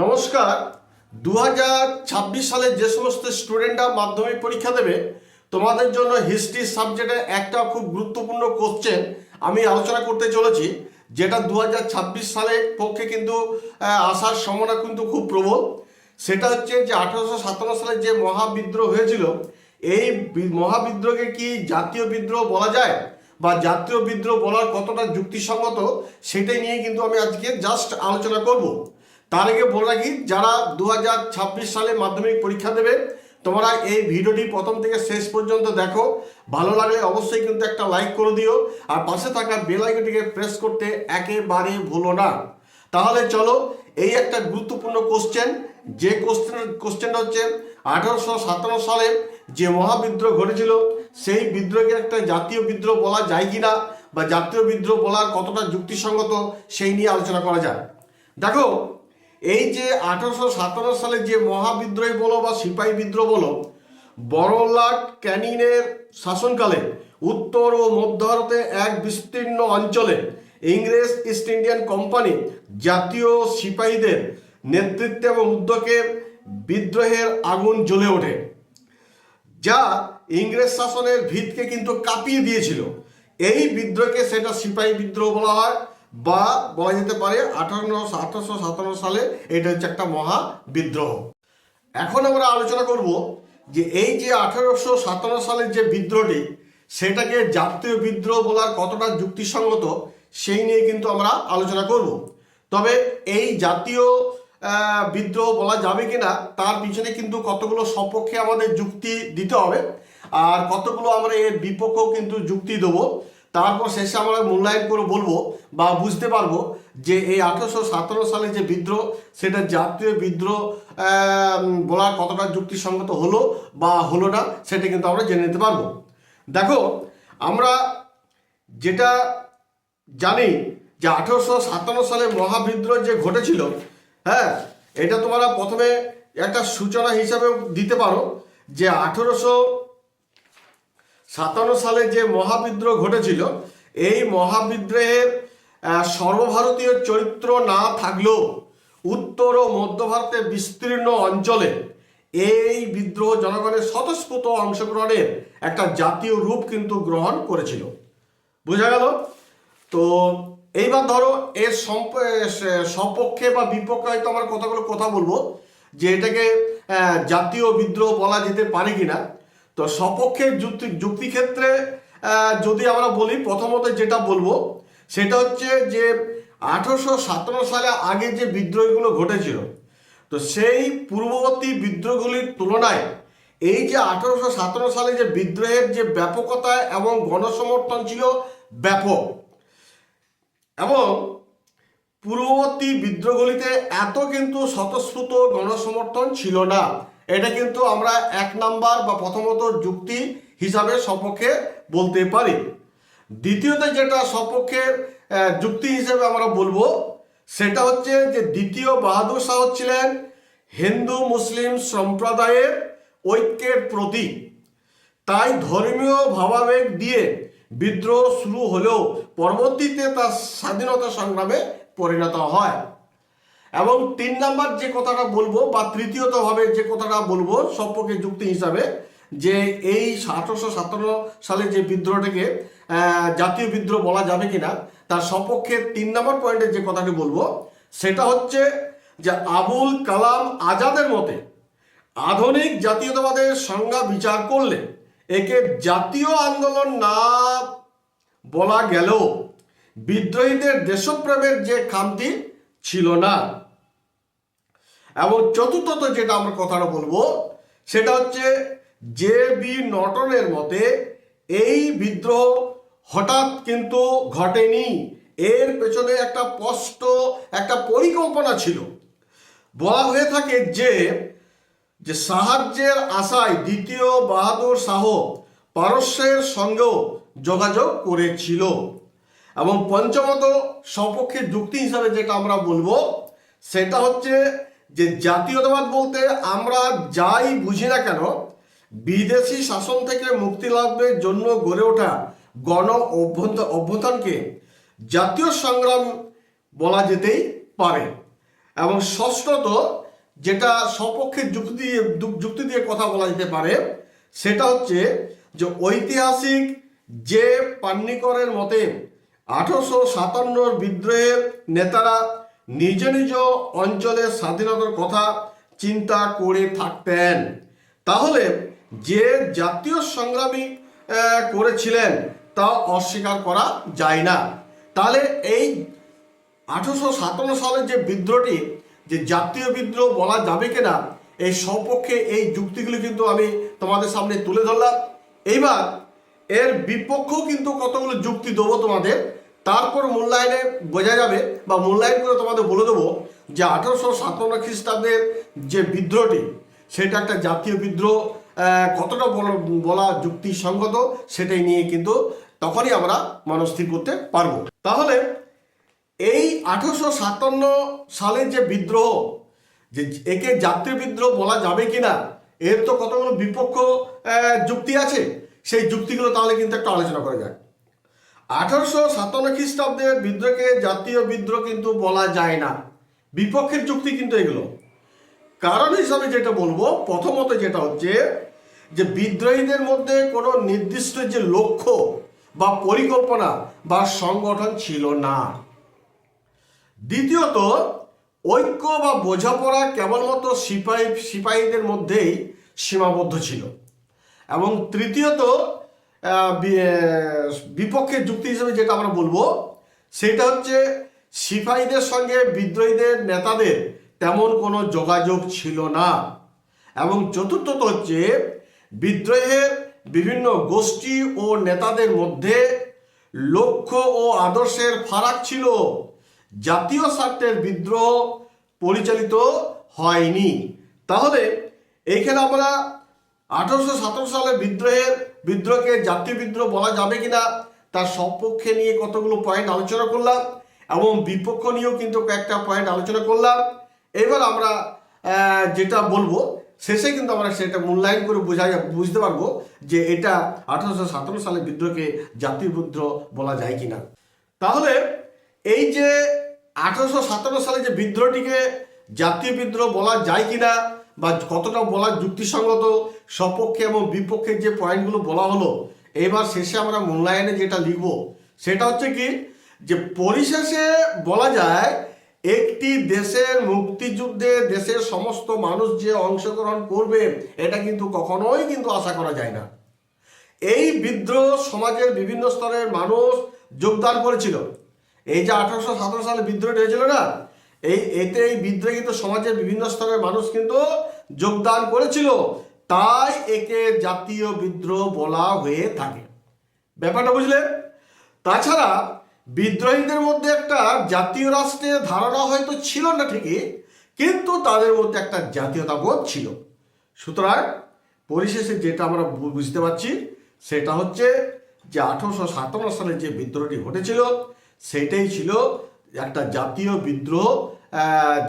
নমস্কার। দু হাজার ছাব্বিশ সালে যে সমস্ত স্টুডেন্টরা মাধ্যমিক পরীক্ষা দেবে, তোমাদের জন্য হিস্ট্রি সাবজেক্টের একটা খুব গুরুত্বপূর্ণ কোশ্চেন আমি আলোচনা করতে চলেছি, যেটা দু হাজার ছাব্বিশ সালের পক্ষে কিন্তু আসার সম্ভাবনা কিন্তু খুব প্রবল। সেটা হচ্ছে যে আঠারোশো সাতান্ন সালে যে মহাবিদ্রোহ হয়েছিল, এই মহাবিদ্রোহকে কি জাতীয় বিদ্রোহ বলা যায়? বা জাতীয় বিদ্রোহ বলার কতটা যুক্তিসঙ্গত, সেটাই নিয়ে কিন্তু আমি আজকে জাস্ট আলোচনা করব। তার আগে বলে রাখি, যারা দু হাজার ছাব্বিশ সালে মাধ্যমিক পরীক্ষা দেবে, তোমরা এই ভিডিওটি প্রথম থেকে শেষ পর্যন্ত দেখো। ভালো লাগলে অবশ্যই কিন্তু একটা লাইক করে দিও, আর পাশে থাকা বেল আইকনটিকে প্রেস করতে একেবারে ভুলো না। তাহলে চলো, এই একটা গুরুত্বপূর্ণ কোশ্চেন যে কোশ্চেন কোশ্চেনটা হচ্ছে আঠারোশো সাতান্ন সালে যে মহাবিদ্রোহ ঘটেছিল, সেই বিদ্রোহকে একটা জাতীয় বিদ্রোহ বলা যায় কি না বা জাতীয় বিদ্রোহ বলা কতটা যুক্তিসঙ্গত, সেই নিয়ে আলোচনা করা যায় দেখো এই যে আঠারোশো সাতান্ন সালে যে মহাবিদ্রোহী বলো বা সিপাহী বিদ্রোহ বলো, বড়লাট ক্যানিনের শাসনকালে উত্তর ও মধ্য ভারতে এক বিস্তীর্ণ অঞ্চলে ইংরেজ ইস্ট ইন্ডিয়ান কোম্পানি জাতীয় সিপাহীদের নেতৃত্বে এবং উদ্যোগে বিদ্রোহের আগুন জ্বলে ওঠে, যা ইংরেজ শাসনের ভিতকে কিন্তু কাঁপিয়ে দিয়েছিল। এই বিদ্রোহকে সেটা সিপাহী বিদ্রোহ বলা হয়। বা বলা যেতে পারে আঠারো আঠারোশো সাতান্ন সালে এটা হচ্ছে একটা মহা বিদ্রোহ। এখন আমরা আলোচনা করব যে এই যে আঠারোশো, সাতান্ন সালের যে বিদ্রোহটি, সেটাকে জাতীয় বিদ্রোহ বলার কতটা যুক্তিসঙ্গত, সেই নিয়ে কিন্তু আমরা আলোচনা করব। তবে এই জাতীয় বিদ্রোহ বলা যাবে কি না তার পিছনে কিন্তু কতগুলো সপক্ষে আমাদের যুক্তি দিতে হবে, আর কতগুলো আমরা এর বিপক্ষেও কিন্তু যুক্তি দেবো। তারপর শেষে আমরা মূল্যায়ন করে বলব বা বুঝতে পারব যে এই আঠেরোশো সাতান্ন সালে যে বিদ্রোহ, সেটা জাতীয় বিদ্রোহ বলার কতটা যুক্তিসঙ্গত হলো বা হলো না, সেটা কিন্তু আমরা জেনে নিতে পারব। দেখো, আমরা যেটা জানি যে আঠেরোশো সাতান্ন সালে মহাবিদ্রোহ যে ঘটেছিল হ্যাঁ এটা তোমরা প্রথমে একটা সূচনা হিসাবে দিতে পারো যে আঠারোশো সাতান্ন সালে যে মহাবিদ্রোহ ঘটেছিল, এই মহাবিদ্রোহের সর্বভারতীয় চরিত্র না থাকলেও উত্তর ও মধ্য ভারতের বিস্তীর্ণ অঞ্চলে এই বিদ্রোহ জনগণের স্বতঃস্ফূর্ত অংশগ্রহণের একটা জাতীয় রূপ কিন্তু গ্রহণ করেছিল। বোঝা গেল? তো এইবার ধরো, এর সপক্ষে বা বিপক্ষে হয়তো আমার কথাগুলো কথা বলব, যে এটাকে জাতীয় বিদ্রোহ বলা যেতে পারে কিনা। তো সপক্ষের যুক্তি যুক্তি ক্ষেত্রে যদি আমরা বলি, প্রথমত যেটা বলব, সেটা হচ্ছে যে আঠারোশো সাতান্ন সালে আগে যে বিদ্রোহগুলো ঘটেছিল, তো সেই পূর্ববর্তী বিদ্রোহগুলির তুলনায় এই যে আঠারোশো সাতান্ন সালে যে বিদ্রোহের যে ব্যাপকতা এবং গণসমর্থন ছিল ব্যাপক। এবং পূর্ববর্তী বিদ্রোহগুলিতে এত কিন্তু স্বতঃস্ফূর্ত গণসমর্থন ছিল না। এটা কিন্তু আমরা এক নাম্বার বা প্রথমত যুক্তি হিসাবে সপক্ষে বলতে পারি। দ্বিতীয়ত যেটা সপক্ষে আহ, যুক্তি হিসেবে আমরা বলব সেটা হচ্ছে যে দ্বিতীয় বাহাদুর শাহ ছিলেন হিন্দু মুসলিম সম্প্রদায়ের ঐক্যের প্রতীক। তাই ধর্মীয় ভাবাবেগ দিয়ে বিদ্রোহ শুরু হলেও পরবর্তীতে তার স্বাধীনতা সংগ্রামে পরিণত হয়। এবং তিন নাম্বার যে কথাটা বলব বা তৃতীয়তভাবে যে কথাটা বলব সপক্ষে যুক্তি হিসাবে যে এই আঠারোশো সাতান্ন সালে যে বিদ্রোহটাকে জাতীয় বিদ্রোহ বলা যাবে কিনা, তার সপক্ষে তিন নম্বর পয়েন্টে যে কথাটি বলব, সেটা হচ্ছে যে আবুল কালাম আজাদের মতে আধুনিক জাতীয়তাবাদের সংজ্ঞা বিচার করলে একে জাতীয় আন্দোলন না বলা গেলেও বিদ্রোহীদের দেশপ্রেমের যে খামতি ছিল না। এবং চতুর্থত যেটা আমরা কথাটা বলব, সেটা হচ্ছে জে বি নটনের মতে এই বিদ্রোহ হঠাৎ কিন্তু ঘটেনি। এর পেছনে একটা স্পষ্ট একটা পরিকল্পনা ছিল। বলা হয়ে থাকে যে যে সাহায্যের আশায় দ্বিতীয় বাহাদুর শাহ পারস্যের সঙ্গেও যোগাযোগ করেছিল। এবং পঞ্চমত সপক্ষে যুক্তি হিসাবে যেটা আমরা বলব, সেটা হচ্ছে যে জাতীয়তাবাদ বলতে আমরা যাই বুঝি না কেন, বিদেশি শাসন থেকে মুক্তি লাভের জন্য গড়ে ওঠা গণ অভ্যুত্থানকে জাতীয় সংগ্রাম বলা যেতেই পারে। এবং ষষ্ঠত যেটা সপক্ষে যুক্তি দিয়ে যুক্তি দিয়ে কথা বলা যেতে পারে, সেটা হচ্ছে যে ঐতিহাসিক যে পান্নিকরের মতে আঠারোশো সাতান্নর বিদ্রোহের নেতারা নিজ নিজ অঞ্চলের স্বাধীনতার কথা চিন্তা করে থাকতেন। তাহলে যে জাতীয় সংগ্রামী করেছিলেন তা অস্বীকার করা যায় না। তাহলে এই আঠারোশো সাতান্ন সালের যে বিদ্রোহটি, যে জাতীয় বিদ্রোহ বলা যাবে কিনা, এই সপক্ষে এই যুক্তিগুলি কিন্তু আমি তোমাদের সামনে তুলে ধরলাম। এইবার এর বিপক্ষেও কিন্তু কতগুলো যুক্তি দেবো তোমাদের তারপর মূল্যায়নে বোঝা যাবে বা মূল্যায়ন করে তোমাদের বলে দেবো যে আঠারোশো সাতান্ন খ্রিস্টাব্দের যে বিদ্রোহটি, সেটা একটা জাতীয় বিদ্রোহ কতটা বল- যুক্তিসঙ্গত সেটাই নিয়ে কিন্তু তখনই আমরা মনস্থির করতে পারব। তাহলে এই আঠারোশো সাতান্ন সালের যে বিদ্রোহ, যে একে জাতীয় বিদ্রোহ বলা যাবে কি না এর তো কতগুলো বিপক্ষ যুক্তি আছে? সেই যুক্তিগুলো তাহলে কিন্তু একটা আলোচনা করা যাক। আঠারোশো সাতান্ন খ্রিস্টাব্দের বিদ্রোহকে জাতীয় বিদ্রোহ কিন্তু বলা যায় না। বিপক্ষের যুক্তি কিন্তু এগুলো। কারণ হিসাবে যেটা বলব, প্রথমত যেটা হচ্ছে যে বিদ্রোহীদের মধ্যে কোনো নির্দিষ্ট যে লক্ষ্য বা পরিকল্পনা বা সংগঠন ছিল না। দ্বিতীয়ত, ঐক্য বা বোঝাপড়া কেবলমাত্র সিপাহী সিপাহীদের মধ্যেই সীমাবদ্ধ ছিল। এবং তৃতীয়ত আহ, বি- আহ, বিপক্ষের যুক্তি হিসেবে যেটা আমরা বলব সেটা হচ্ছে সিপাহীদের সঙ্গে বিদ্রোহীদের নেতাদের তেমন কোনো যোগাযোগ ছিল না। এবং চতুর্থত হচ্ছে বিদ্রোহের বিভিন্ন গোষ্ঠী ও নেতাদের মধ্যে লক্ষ্য ও আদর্শের ফারাক ছিল। জাতীয় স্বার্থের বিদ্রোহ পরিচালিত হয়নি। তাহলে এইখানে আমরা আঠারোশো সতেরো সালে বিদ্রোহের, বিদ্রোহকে জাতীয় বিদ্রোহ বলা যাবে কিনা, তার সপক্ষে নিয়ে কতগুলো পয়েন্ট আলোচনা করলাম এবং বিপক্ষ নিয়েও কিন্তু কয়েকটা পয়েন্ট আলোচনা করলাম। এবার আমরা যেটা বলব, শেষে কিন্তু আমরা সেটা মূল্যায়ন করে বোঝা বুঝতে পারব যে এটা আঠারোশো সতেরো সালে বিদ্রোহকে জাতীয় বিদ্রোহ বলা যায় কিনা। তাহলে এই যে আঠারোশো সাতান্ন সালে যে বিদ্রোহটিকে জাতীয় বিদ্রোহ বলা যায় কিনা বা কতটা বলা যুক্তিসঙ্গত সপক্ষে এবং বিপক্ষের যে পয়েন্টগুলো বলা হলো, এবার শেষে আমরা মূল্যায়নে যেটা লিখব, সেটা হচ্ছে কি যে পরিশেষে বলা যায়, একটি দেশের মুক্তিযুদ্ধে দেশের সমস্ত মানুষ যে অংশগ্রহণ করবে, এটা কিন্তু কখনোই কিন্তু আশা করা যায় না। এই বিদ্রোহ সমাজের বিভিন্ন স্তরের মানুষ যোগদান করেছিল। এই যে আঠারোশো সতেরো সালে বিদ্রোহটি হয়েছিল না এই, এতে এই বিদ্রোহে কিন্তু সমাজের বিভিন্ন স্তরের মানুষ কিন্তু যোগদান করেছিল। তাই একে জাতীয় বিদ্রোহ বলা হয়ে থাকে। ব্যাপারটা বুঝলে তাছাড়া বিদ্রোহীদের মধ্যে একটা জাতীয় রাষ্ট্রের ধারণা হয়তো ছিল না ঠিকই, কিন্তু তাদের মধ্যে একটা জাতীয়তাবোধ ছিল। সুতরাং পরিশেষে যেটা আমরা বুঝতে পারছি, সেটা হচ্ছে যে আঠারোশো সাতান্ন সালে যে বিদ্রোহটি ঘটেছিল, সেটাই ছিল একটা জাতীয় বিদ্রোহ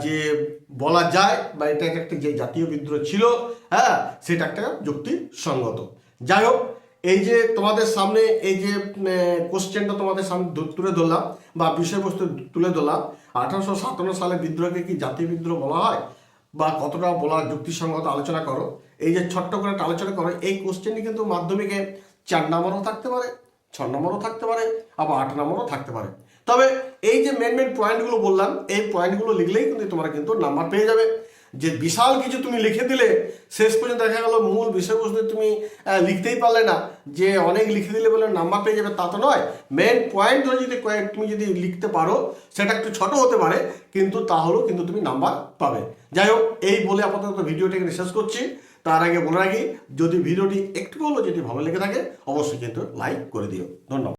যে বলা যায় বা এটা একটা যে জাতীয় বিদ্রোহ ছিল হ্যাঁ সেটা একটা যুক্তিসঙ্গত। যাই হোক, এই যে তোমাদের সামনে এই যে কোশ্চেনটা তোমাদের সামনে তুলে ধরলাম বা বিষয়বস্তু তুলে ধরলাম, আঠারোশো সাতান্ন সালে বিদ্রোহকে কি জাতীয় বিদ্রোহ বলা হয়? বা কতটা বলা যুক্তিসঙ্গত আলোচনা করো। এই যে ছোট্ট করে একটা আলোচনা করো, এই কোশ্চেনটি কিন্তু মাধ্যমিকে চার নম্বরও থাকতে পারে, ছ নম্বরও থাকতে পারে, আবার আট নম্বরও থাকতে পারে। তবে এই যে মেন মেন পয়েন্টগুলো বললাম, এই পয়েন্টগুলো লিখলেই কিন্তু তোমরা কিন্তু নাম্বার পেয়ে যাবে। যে বিশাল কিছু তুমি লিখে দিলে, শেষ পর্যন্ত দেখা গেল মূল বিষয়বস্তু তুমি লিখতেই পারলে না। যে অনেক লিখে দিলে বলে নাম্বার পেয়ে যাবে, তা তো নয়। মেন পয়েন্ট ধরে যদি তুমি যদি লিখতে পারো, সেটা একটু ছোট হতে পারে, কিন্তু তাহলেও কিন্তু তুমি নাম্বার পাবে। যাই হোক, এই বলে আপাতত ভিডিওটি এখানে শেষ করছি। তার আগে বলে রাখি, যদি ভিডিওটি একটু হলেও যদি ভালো লেগে থাকে, অবশ্যই কিন্তু লাইক করে দিও। ধন্যবাদ।